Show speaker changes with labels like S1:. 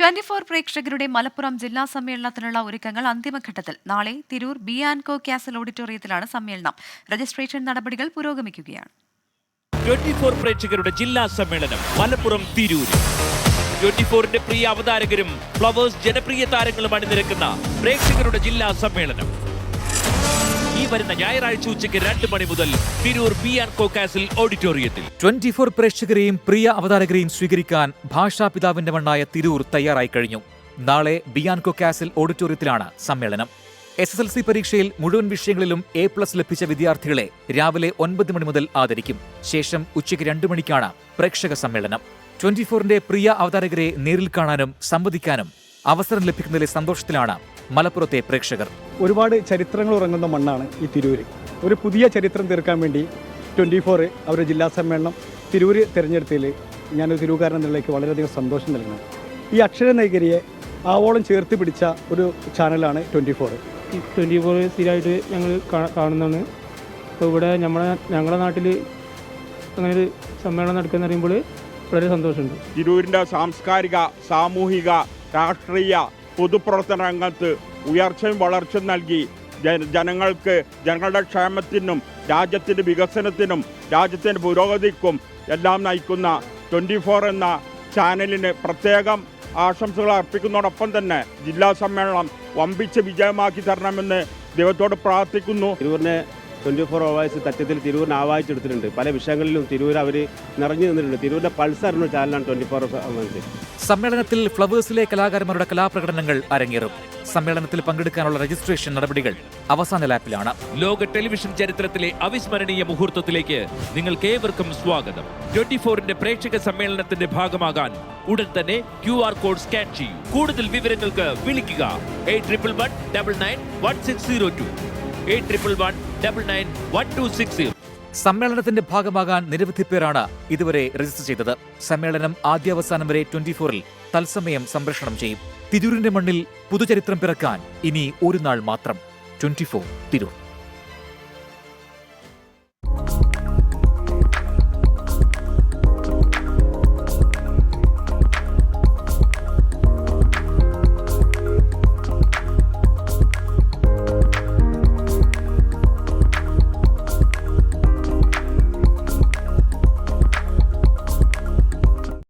S1: Twenty four പ്രേക്ഷകരുടെ മലപ്പുറം ജില്ലാ സമ്മേളനത്തിനുള്ള ഒരുക്കങ്ങൾ അന്തിമഘട്ടത്തിൽ. നാളെ Tirur B and Co castle ഓഡിറ്റോറിയത്തിലാണ് സമ്മേളനം. രജിസ്ട്രേഷൻ നടപടികൾ പുരോഗമിക്കുകയാണ്.
S2: ട്വന്റി ഫോർ പ്രേക്ഷകരുടെ ജില്ലാ സമ്മേളനം മലപ്പുറം തിരൂർ ട്വന്റി ഫോറിന്റെ പ്രിയ അവതാരകരും ഫ്ലവേഴ്സ് ജനപ്രിയ താരങ്ങളും അണിനിരക്കുന്ന പ്രേക്ഷകരുടെ ജില്ലാ സമ്മേളനം. വരുന്ന ഞായറാഴ്ച ഉച്ചയ്ക്ക് രണ്ട് മണി മുതൽ തിരൂർ ബി ആർ കോക്കാസിൽ ഓഡിറ്റോറിയത്തിൽ.
S3: ട്വന്റി ഫോർ പ്രേക്ഷകരെയും പ്രിയ അവതാരകരെയും സ്വീകരിക്കാൻ ഭാഷാപിതാവിന്റെ മണ്ണായ തിരൂർ തയ്യാറായി കഴിഞ്ഞു. നാളെ ബിയാൻകോ കോക്കാസിൽ ഓഡിറ്റോറിയത്തിലാണ് സമ്മേളനം. എസ് എസ് എൽ സി പരീക്ഷയിൽ മുഴുവൻ വിഷയങ്ങളിലും എ പ്ലസ് ലഭിച്ച വിദ്യാർത്ഥികളെ രാവിലെ ഒൻപത് മണി മുതൽ ആദരിക്കും. ശേഷം ഉച്ചയ്ക്ക് രണ്ടു മണിക്കാണ് പ്രേക്ഷക സമ്മേളനം. ട്വന്റി ഫോറിന്റെ പ്രിയ അവതാരകരെ നേരിൽ കാണാനും സംവദിക്കാനും അവസരം ലഭിക്കുന്നതിലെ സന്തോഷത്തിലാണ് മലപ്പുറത്തെ പ്രേക്ഷകർ.
S4: ഒരുപാട് ചരിത്രങ്ങൾ ഉറങ്ങുന്ന മണ്ണാണ് ഈ തിരൂര്. ഒരു പുതിയ ചരിത്രം തീർക്കാൻ വേണ്ടി ട്വന്റി ഫോർ അവരുടെ ജില്ലാ സമ്മേളനം തിരൂര് തിരഞ്ഞെടുത്തതിൽ ഞാനൊരു തിരൂകാരൻ എന്നുള്ളതിലേക്ക് വളരെയധികം സന്തോഷം നൽകുന്നു. ഈ അക്ഷര നൈകരിയെ ആവോളം ചേർത്ത് പിടിച്ച ഒരു ചാനലാണ് ട്വന്റി ഫോർ.
S5: ട്വന്റി ഫോർ സ്ഥിരമായിട്ട് ഞങ്ങൾ കാണുന്നതാണ്. അപ്പോൾ ഇവിടെ നമ്മളെ ഞങ്ങളുടെ നാട്ടിൽ അങ്ങനെ ഒരു സമ്മേളനം നടക്കുന്ന പറയുമ്പോൾ വളരെ സന്തോഷമുണ്ട്.
S6: തിരൂരിന്റെ സാംസ്കാരിക സാമൂഹിക രാഷ്ട്രീയ പൊതുപ്രവർത്തന രംഗത്ത് ഉയർച്ചയും വളർച്ചയും നൽകി. ജനങ്ങൾക്ക് ജനങ്ങളുടെ ക്ഷേമത്തിനും രാജ്യത്തിന്റെ വികസനത്തിനും രാജ്യത്തിന്റെ പുരോഗതിക്കും എല്ലാം നയിക്കുന്ന ട്വന്റി ഫോർ എന്ന ചാനലിന് പ്രത്യേകം ആശംസകൾ അർപ്പിക്കുന്നതോടൊപ്പം തന്നെ ജില്ലാ സമ്മേളനം വമ്പിച്ച വിജയമാക്കി തരണമെന്ന് ദൈവത്തോട് പ്രാർത്ഥിക്കുന്നു.
S7: തിരൂരിനെ ട്വന്റി ഫോർ അവേഴ്സ് തറ്റത്തിൽ തിരൂരിനെ ആവാഹിച്ചെടുത്തിട്ടുണ്ട് പല വിഷയങ്ങളിലും തിരൂർ അവർ നിറഞ്ഞു നിന്നിട്ടുണ്ട്. തിരൂരിന്റെ പൾസ് അറിഞ്ഞ ചാനലാണ് ട്വന്റി ഫോർ അവേഴ്സ്.
S3: സമ്മേളനത്തിൽ ഫ്ലവേഴ്സിലെ കലാകാരന്മാരുടെ കലാപ്രകടനങ്ങൾ അരങ്ങേറും. സമ്മേളനത്തിൽ പങ്കെടുക്കാനുള്ള രജിസ്ട്രേഷൻ നടപടികൾ അവസാന ലാപ്പിലാണ്.
S2: ലോക ടെലിവിഷൻ ചരിത്രത്തിലെ അവിസ്മരണീയ മുഹൂർത്തത്തിലേക്ക് നിങ്ങൾക്ക് ഏവർക്കും സ്വാഗതം. ട്വന്റി ഫോറിന്റെ പ്രേക്ഷക സമ്മേളനത്തിന്റെ ഭാഗമാകാൻ ഉടൻ തന്നെ ക്യു ആർ കോഡ് സ്കാൻ ചെയ്യൂ. കൂടുതൽ വിവരങ്ങൾക്ക് വിളിക്കുക. Eight triple one double nine one six zero two eight triple one double nine one two six zero
S3: സമ്മേളനത്തിന്റെ ഭാഗമാകാൻ നിരവധി പേരാണ് ഇതുവരെ രജിസ്റ്റർ ചെയ്തത്. സമ്മേളനം ആദ്യാവസാനം വരെ ട്വന്റി ഫോറിൽ തത്സമയം സംപ്രേഷണം ചെയ്യും. തിരൂരിന്റെ മണ്ണിൽ പുതുചരിത്രം പിറക്കാൻ ഇനി ഒരു നാൾ മാത്രം. Twenty four Tirur.